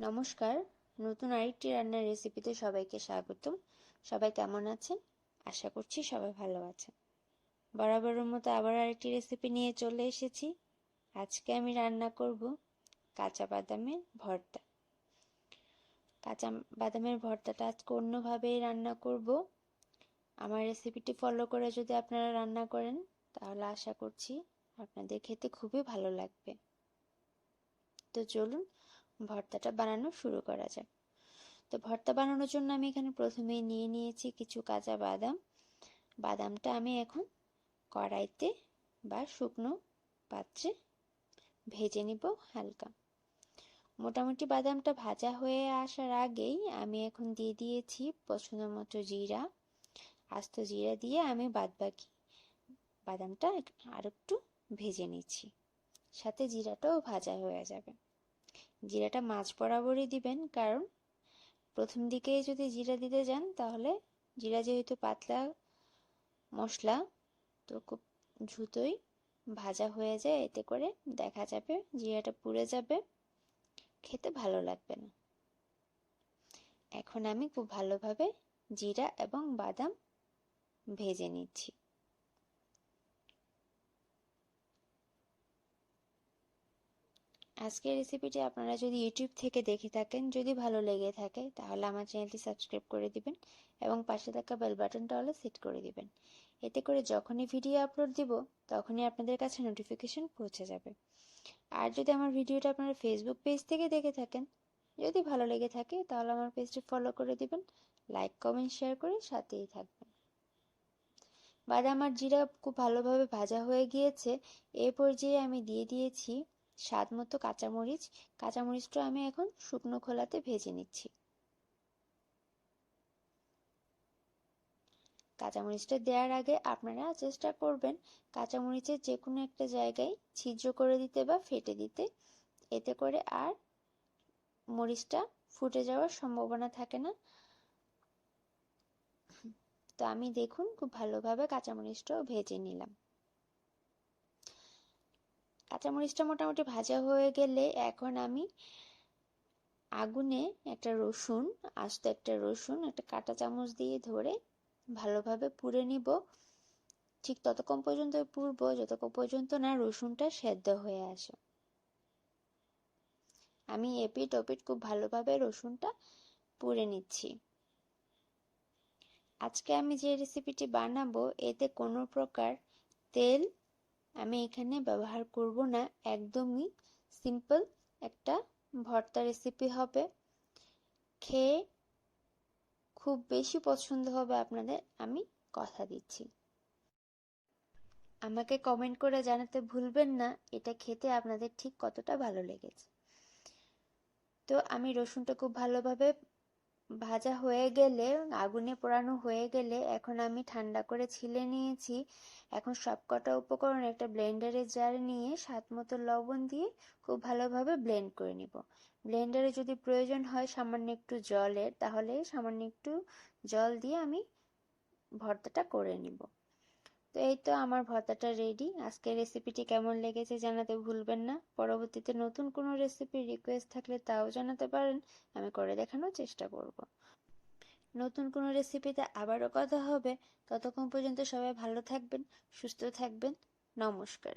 নমস্কার। নতুন আরেকটি রান্নার রেসিপিতে সবাইকে স্বাগতম। সবাই কেমন আছেন? আশা করছি সবাই ভালো আছেন। বরাবরের মতো আবার আরেকটি রেসিপি নিয়ে চলে এসেছি। আজকে আমি রান্না করব কাঁচা বাদামের ভর্তা। কাঁচা বাদামের ভর্তাটা আজকে অন্যভাবেই রান্না করব। আমার রেসিপিটি ফলো করে যদি আপনারা রান্না করেন, তাহলে আশা করছি আপনাদের খেতে খুবই ভালো লাগবে। তো চলুন ভর্তাটা বানানো শুরু করা যাক তো ভর্তা বানানোর জন্য আমি এখানে প্রথমেই নিয়ে নিয়েছি কিছু কাঁচা বাদাম। বাদামটা আমি এখন কড়াইতে বা শুকনো পাত্রে ভেজে নিব হালকা। মোটামুটি বাদামটা ভাজা হয়ে আসার আগেই আমি এখন দিয়ে দিয়েছি পছন্দ মতো জিরা। আস্ত জিরা দিয়ে আমি বাদবাকি বাদামটা আর একটু ভেজে নিচ্ছি। সাথে জিরাটাও ভাজা হয়ে যাবে। জিরাটা মাছ বরাবরই দিবেন, কারণ প্রথম দিকেই যদি জিরা দিতে যান, তাহলে জিরা যেহেতু পাতলা মশলা, তো খুব দ্রুতই ভাজা হয়ে যায়, এতে করে দেখা যাবে জিরাটা পুড়ে যাবে, খেতে ভালো লাগবে না। এখন আমি খুব ভালোভাবে জিরা এবং বাদাম ভেজে নিচ্ছি। আজকের রেসিপিটি আপনারা যদি ইউটিউব থেকে দেখে থাকেন, যদি ভালো লেগে থাকে, তাহলে আমার চ্যানেলটি সাবস্ক্রাইব করে দিবেন এবং পাশে থাকা বেল বাটনটা হলে সেট করে দিবেন। এতে করে যখনই ভিডিও আপলোড দিব, তখনই আপনাদের কাছে নোটিফিকেশন পৌঁছে যাবে। আর যদি আমার ভিডিওটা আপনারা ফেসবুক পেজ থেকে দেখে থাকেন, যদি ভালো লেগে থাকে, তাহলে আমার পেজটি ফলো করে দিবেন লাইক কমেন্ট শেয়ার করে সাথেই থাকবেন। বাদাম আর জিরা খুব ভালোভাবে ভাজা হয়ে গিয়েছে, এ পর্যায়ে আমি দিয়ে দিয়েছি স্বাদ মতো কাঁচামরিচ। কাঁচামরিচটা আমি এখন শুকনো খোলাতে ভেজে নিচ্ছি। কাঁচামরিচটা দেওয়ার আগে আপনারা চেষ্টা করবেন কাঁচামরিচের যে কোনো একটা জায়গায় ছিদ্র করে দিতে বা ফেটে দিতে। এতে করে আর মরিচটা ফুটে যাওয়ার সম্ভাবনা থাকে না। তো আমি দেখুন, খুব ভালোভাবে কাঁচামরিচটাও ভেজে নিলাম। কাঁচামরিচটা মোটামুটি ভাজা হয়ে গেলে এখন আমি আগুনে একটা রসুন, আস্ত একটা রসুন, একটা কাঁটা চামচ দিয়ে ধরে ভালোভাবে পুড়ে নিব। ঠিক ততক্ষণ পর্যন্ত পুরবো যতক্ষণ পর্যন্ত না রসুনটা সেদ্ধ হয়ে আসে। আমি এপিট ওপিট খুব ভালোভাবে রসুনটা পুড়ে নিচ্ছি। আজকে আমি যে রেসিপিটি বানাবো, এতে কোনো প্রকার তেল আমি এখানে ব্যবহার করব না, একদমই সিম্পল একটা ভর্তা রেসিপি হবে। খেয়ে খুব বেশি পছন্দ হবে আপনাদের, আমি কথা দিচ্ছি। আমাকে কমেন্ট করে জানাতে ভুলবেন না, এটা খেতে আপনাদের ঠিক কতটা ভালো লেগেছে। তো আমি রসুনটা খুব ভালোভাবে ভাজা হয়ে গেলে, আগুনে পোড়ানো হয়ে গেলে এখন আমি ঠান্ডা করে ছিলে নিয়েছি। এখন সবকটা উপকরণ একটা ব্লেন্ডারে জার নিয়ে স্বাদ মতো লবণ দিয়ে খুব ভালোভাবে ব্লেন্ড করে নিব। ব্লেন্ডারে যদি প্রয়োজন হয় সামান্য একটু জলের তাহলে সামান্য একটু জল দিয়ে আমি ভর্তাটা করে নিব। তো এই তো আমার ভর্তাটা রেডি আজকের রেসিপিটি কেমন লেগেছে জানাতে ভুলবেন না। পরবর্তীতে নতুন কোনো রেসিপির রিকোয়েস্ট থাকলে তাও জানাতে পারেন। আমি করে দেখানোর চেষ্টা করব। নতুন কোনো রেসিপিতে আবারও কথা হবে। ততক্ষণ পর্যন্ত সবাই ভালো থাকবেন, সুস্থ থাকবেন। নমস্কার।